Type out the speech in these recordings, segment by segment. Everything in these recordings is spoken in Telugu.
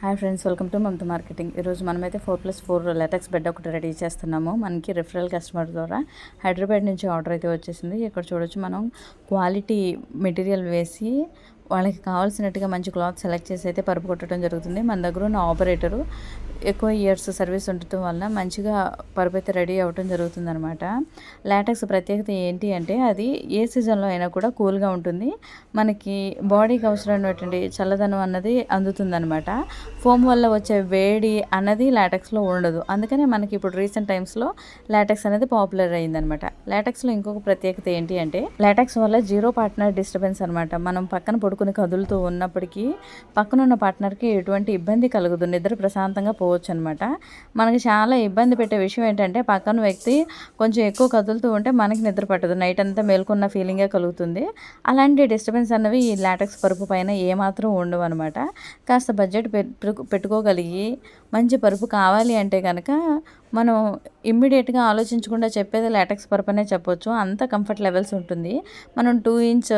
Hi friends welcome to Mamata marketing. ఈరోజు మనమైతే four plus four latex bed ఒకటి రెడీ చేస్తున్నాము. మనకి రిఫరల్ కస్టమర్ ద్వారా హైదరాబాద్ నుంచి ఆర్డర్ అయితే వచ్చేసింది. ఇక్కడ చూడొచ్చు మనం క్వాలిటీ మెటీరియల్ వేసి వాళ్ళకి కావాల్సినట్టుగా మంచి క్లాత్ సెలెక్ట్ చేసి అయితే పరుపు కొట్టడం జరుగుతుంది. మన దగ్గర ఉన్న ఆపరేటరు ఎక్కువ ఇయర్స్ సర్వీస్ ఉండటం వల్ల మంచిగా పరుపతి రెడీ అవ్వటం జరుగుతుంది అనమాట లాటెక్స్ ప్రత్యేకత ఏంటి అంటే అది ఏ సీజన్లో అయినా కూడా కూల్గా ఉంటుంది. మనకి బాడీకి అవసరమైనటువంటి చల్లదనం అన్నది అందుతుందనమాట ఫోమ్ వల్ల వచ్చే వేడి అన్నది లాటెక్స్లో ఉండదు. అందుకనే మనకి ఇప్పుడు రీసెంట్ టైమ్స్లో లాటెక్స్ అనేది పాపులర్ అయిందనమాట లాటెక్స్లో ఇంకొక ప్రత్యేకత ఏంటి అంటే లాటెక్స్ వల్ల జీరో పార్ట్నర్ డిస్టర్బెన్స్ అనమాట మనం పక్కన పడుకుని కదులుతూ ఉన్నప్పటికీ పక్కన ఉన్న పార్ట్నర్కి ఎటువంటి ఇబ్బంది కలగదు. నిద్ర ప్రశాంతంగా పో పోవచ్చు అనమాట మనకి చాలా ఇబ్బంది పెట్టే విషయం ఏంటంటే పక్కన వ్యక్తి కొంచెం ఎక్కువ కదులుతూ ఉంటే మనకి నిద్ర పట్టదు. నైట్ అంతా మేల్కొన్న ఫీలింగే కలుగుతుంది. అలాంటి డిస్టర్బెన్స్ అన్నవి ఈ లాటెక్స్ పరుపు పైన ఏమాత్రం ఉండవు అనమాట కాస్త బడ్జెట్ పెట్టుకోగలిగి మంచి పరుపు కావాలి అంటే కనుక మనం ఇమ్మీడియట్గా ఆలోచించకుండా చెప్పేది లాటెక్స్ పరుపు అనే చెప్పొచ్చు. అంత కంఫర్ట్ లెవెల్స్ ఉంటుంది. మనం టూ ఇంచ్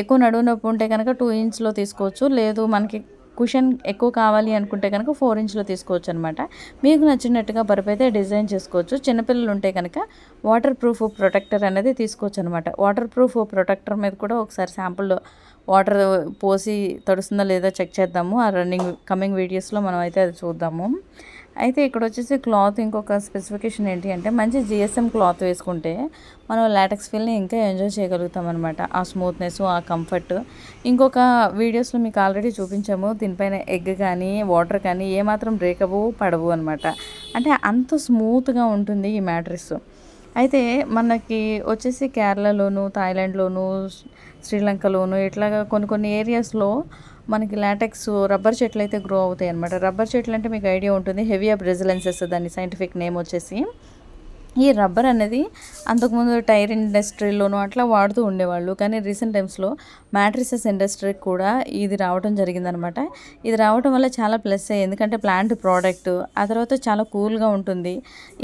ఎక్కువ నడువు నొప్పి ఉంటే కనుక టూ ఇంచ్లో తీసుకోవచ్చు. లేదు మనకి కుషన్ ఎక్కువ కావాలి అనుకుంటే కనుక ఫోర్ ఇంచ్లో తీసుకోవచ్చు అనమాట మీకు నచ్చినట్టుగా బరుపు అయితే డిజైన్ చేసుకోవచ్చు. చిన్నపిల్లలు ఉంటే కనుక వాటర్ ప్రూఫ్ ప్రొటెక్టర్ అనేది తీసుకోవచ్చు అనమాట వాటర్ ప్రూఫ్ ప్రొటెక్టర్ మీద కూడా ఒకసారి శాంపుల్ వాటర్ పోసి తడుస్తుందో లేదో చెక్ చేద్దాము. ఆ రన్నింగ్ కమింగ్ వీడియోస్లో మనం అయితే అది చూద్దాము. అయితే ఇక్కడ వచ్చేసి క్లాత్ ఇంకొక స్పెసిఫికేషన్ ఏంటి అంటే మంచి జిఎస్ఎం క్లాత్ వేసుకుంటే మనం లాటెక్స్ ఫీల్ని ఇంకా ఎంజాయ్ చేయగలుగుతాం అనమాట ఆ స్మూత్నెస్ ఆ కంఫర్ట్ ఇంకొక వీడియోస్లో మీకు ఆల్రెడీ చూపించాము. దీనిపైన ఎగ్ కానీ వాటర్ కానీ ఏమాత్రం బ్రేక్ అవ్వవు పడవు అనమాట అంటే అంత స్మూత్గా ఉంటుంది ఈ మ్యాట్రిస్ అయితే మనకి వచ్చేసి కేరళలోను థాయిలాండ్లోను శ్రీలంకలోను ఇట్లాగా కొన్ని కొన్ని ఏరియాస్లో మనకి లాటెక్స్ రబ్బర్ చెట్లు అయితే గ్రో అవుతాయి అనమాట రబ్బర్ చెట్లు అంటే మీకు ఐడియా ఉంటుంది. హెవీ అబ్ రెసిలెన్సెస్ దాని సైంటిఫిక్ నేమ్ వచ్చేసి. ఈ రబ్బర్ అనేది అంతకుముందు టైర్ ఇండస్ట్రీలోనూ అట్లా వాడుతూ ఉండేవాళ్ళు. కానీ రీసెంట్ టైమ్స్లో మ్యాట్రిసెస్ ఇండస్ట్రీకి కూడా ఇది రావడం జరిగిందనమాట. ఇది రావడం వల్ల చాలా ప్లస్ ఎందుకంటే ప్లాంట్ ప్రోడక్ట్ ఆ తర్వాత చాలా కూల్గా ఉంటుంది.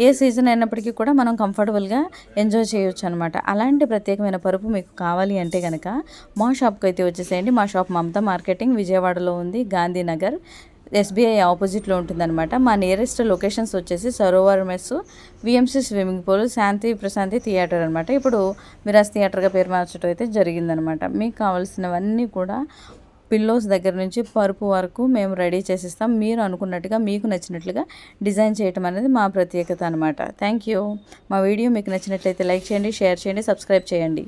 ఏ సీజన్ అయినప్పటికీ కూడా మనం కంఫర్టబుల్గా ఎంజాయ్ చేయొచ్చు అనమాట అలాంటి ప్రత్యేకమైన పరుపు మీకు కావాలి అంటే కనుక మా షాప్కి అయితే వచ్చేసేయండి. మా షాప్ మమతా మార్కెటింగ్ విజయవాడలో ఉంది. గాంధీనగర్. ఎస్బీఐ ఆపోజిట్లో ఉంటుందన్నమాట. మా నియరెస్ట్ లొకేషన్స్ వచ్చేసి Sarovar mess VMC swimming pool Shanti Prashanti theatre అనమాట ఇప్పుడు మిరాజ్ థియేటర్గా పేరు మార్చడం అయితే జరిగిందనమాట మీకు కావాల్సినవన్నీ కూడా పిల్లోస్ దగ్గర నుంచి పరుపు వరకు మేము రెడీ చేసిస్తాం. మీరు అనుకున్నట్టుగా మీకు నచ్చినట్లుగా డిజైన్ చేయటం అనేది మా ప్రత్యేకత అనమాట థ్యాంక్ యూ మా వీడియో మీకు నచ్చినట్లయితే లైక్ చేయండి షేర్ చేయండి సబ్స్క్రైబ్ చేయండి.